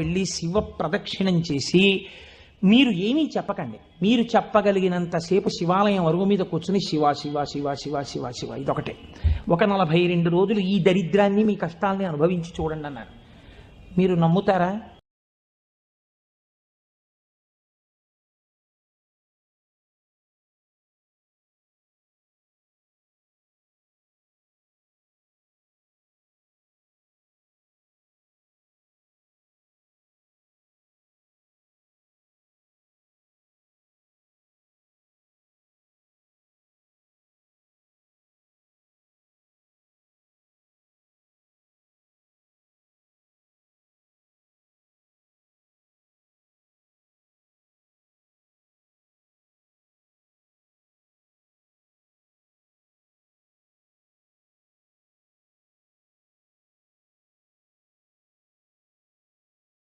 వెళ్ళి శివ ప్రదక్షిణం చేసి మీరు ఏమీ చెప్పకండి. మీరు చెప్పగలిగినంతసేపు శివాలయం అరుగు మీద కూర్చుని శివ శివ శివ శివ శివ శివ ఇదొకటే. ఒక నలభై రెండు రోజులు ఈ దరిద్రాన్ని మీ కష్టాల్ని అనుభవించి చూడండి అన్నారు. మీరు నమ్ముతారా?